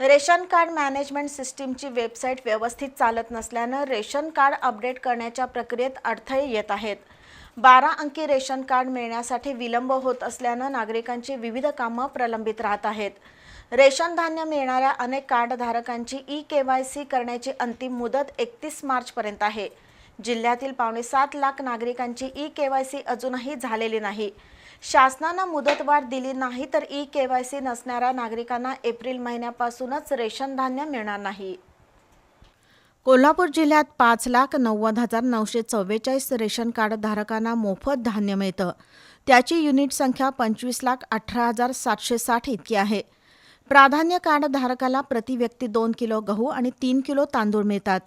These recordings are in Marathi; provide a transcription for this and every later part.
रेशन कार्ड मॅनेजमेंट सिस्टीमची वेबसाईट व्यवस्थित चालत नसल्यानं रेशन कार्ड अपडेट करण्याच्या प्रक्रियेत अडथळे येत आहेत. बारा अंकी रेशन कार्ड मिळण्यासाठी विलंब होत असल्यानं नागरिकांची विविध कामं प्रलंबित राहत आहेत. रेशन धान्य मिळणाऱ्या अनेक कार्डधारकांची ई के वाय सी करण्याची अंतिम मुदत एकतीस मार्चपर्यंत आहे. जिल्ह्यातील पावणे सात लाख नागरिकांची ई के वाय सी अजूनही झालेली नाही. शासनानं मुदतवाढ दिली नाही तर ई के वाय सी नसणाऱ्या नागरिकांना एप्रिल महिन्यापासूनच रेशन धान्य मिळणार नाही. कोल्हापूर जिल्ह्यात पाच लाख नव्वद हजार नऊशे चव्वेचाळीस रेशन कार्ड धारकांना मोफत धान्य मिळतं. त्याची युनिट संख्या पंचवीस लाख अठरा हजार सातशे साठ इतकी आहे. प्राधान्य कार्ड धारकाला प्रति व्यक्ती दोन किलो गहू आणि तीन किलो तांदूळ मिळतात.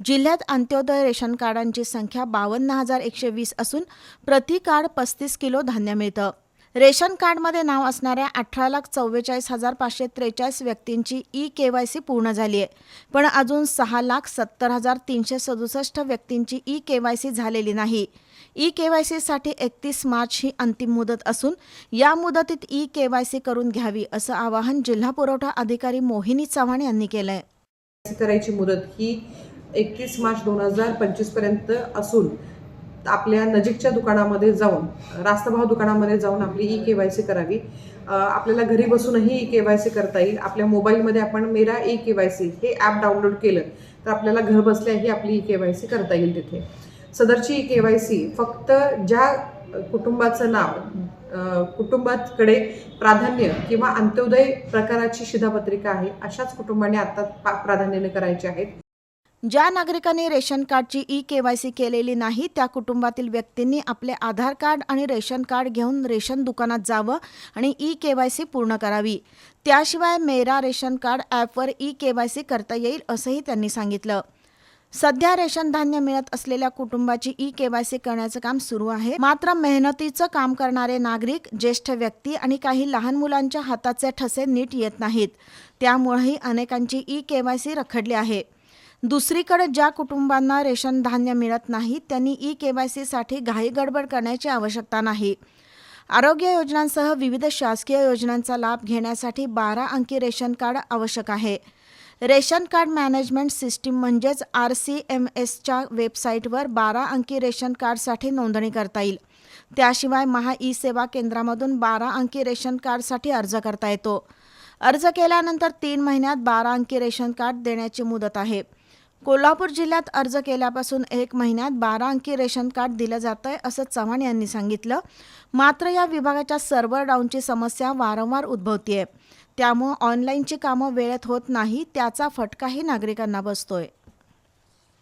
जिल्ह्यात अंत्योदय रेशन कार्डांची संख्या बावन्न हजार एकशे वीस असून प्रति कार्ड पस्तीस किलो धान्य मिळतं. रेशन कार्डमध्ये नाव असणाऱ्या अठरा लाख चव्वेचाळीस हजार पाचशे त्रेचाळीस व्यक्तींची ई के वाय सी पूर्ण झाली आहे. पण अजून सहा लाख सत्तर हजार तीनशे सदुसष्ट व्यक्तींची ई के वाय सी झालेली नाही. ई के वाय सीसाठी एकतीस मार्च ही अंतिम मुदत असून या मुदतीत ई के वाय सी करून घ्यावी असं आवाहन जिल्हा पुरवठा अधिकारी मोहिनी चव्हाण यांनी केलं आहे करायची मुदत ही एकतीस मार्च दोन हजार पंचवीसपर्यंत असून आपल्या नजीकच्या दुकानामध्ये जाऊन रास्तभाव दुकानामध्ये जाऊन आपली ई के वाय सी करावी आपल्याला घरी बसूनही ई के वाय सी करता येईल. आपल्या मोबाईलमध्ये आपण Mera E K Y C हे ॲप डाउनलोड केलं तर आपल्याला घर बसल्याही आपली ई के वाय सी करता येईल तिथे. सदरची ई के वाय सी फक्त ज्या कुटुंबाचं नाव कुटुंबाकडे प्राधान्य किंवा अंत्योदय प्रकाराची शिधापत्रिका आहे अशाच कुटुंबाने आता पा- प्राधान्याने करायचे आहेत. ज्या नागरिकांनी रेशन कार्डची ई के वाय सी केलेली नाही त्या कुटुंबातील व्यक्तींनी आपले आधार कार्ड आणि रेशन कार्ड घेऊन रेशन दुकानात जावं आणि ई के वाय सी पूर्ण करावी. त्याशिवाय मेरा रेशन कार्ड ॲपवर ई के वाय सी करता येईल असंही त्यांनी सांगितलं. सध्या रेशन धान्य मिळत असलेल्या कुटुंबाची ई के वाय सी करण्याचं काम सुरू आहे. मात्र मेहनतीचं काम करणारे नागरिक ज्येष्ठ व्यक्ती आणि काही लहान मुलांच्या हाताचे ठसे नीट येत नाहीत. त्यामुळेही अनेकांची ई के वाय सी रखडली आहे. दुसरीकडे ज्या कुटुंबांना रेशन धान्य मिळत नाही त्यांनी ई के वाय सीसाठी घाई गडबड करण्याची आवश्यकता नाही. आरोग्य योजनांसह विविध शासकीय योजनांचा लाभ घेण्यासाठी बारा अंकी रेशन कार्ड आवश्यक आहे. रेशन कार्ड मॅनेजमेंट सिस्टीम म्हणजेच आर सी एम एसच्या वेबसाईटवर बारा अंकी रेशन कार्डसाठी नोंदणी करता येईल. त्याशिवाय महा ई सेवा केंद्रामधून बारा अंकी रेशन कार्डसाठी अर्ज करता येतो. अर्ज केल्यानंतर तीन महिन्यात बारा अंकी रेशन कार्ड देण्याची मुदत आहे. कोल्हापूर जिल्ह्यात अर्ज केल्यापासून एक महिन्यात बारा अंकी रेशन कार्ड दिलं जातं आहे असं चव्हाण यांनी सांगितलं. मात्र या विभागाच्या सर्व्हर डाऊनची समस्या वारंवार उद्भवतीये. त्यामुळं ऑनलाईनची कामं वेळेत होत नाही त्याचा फटकाही नागरिकांना बसतोय.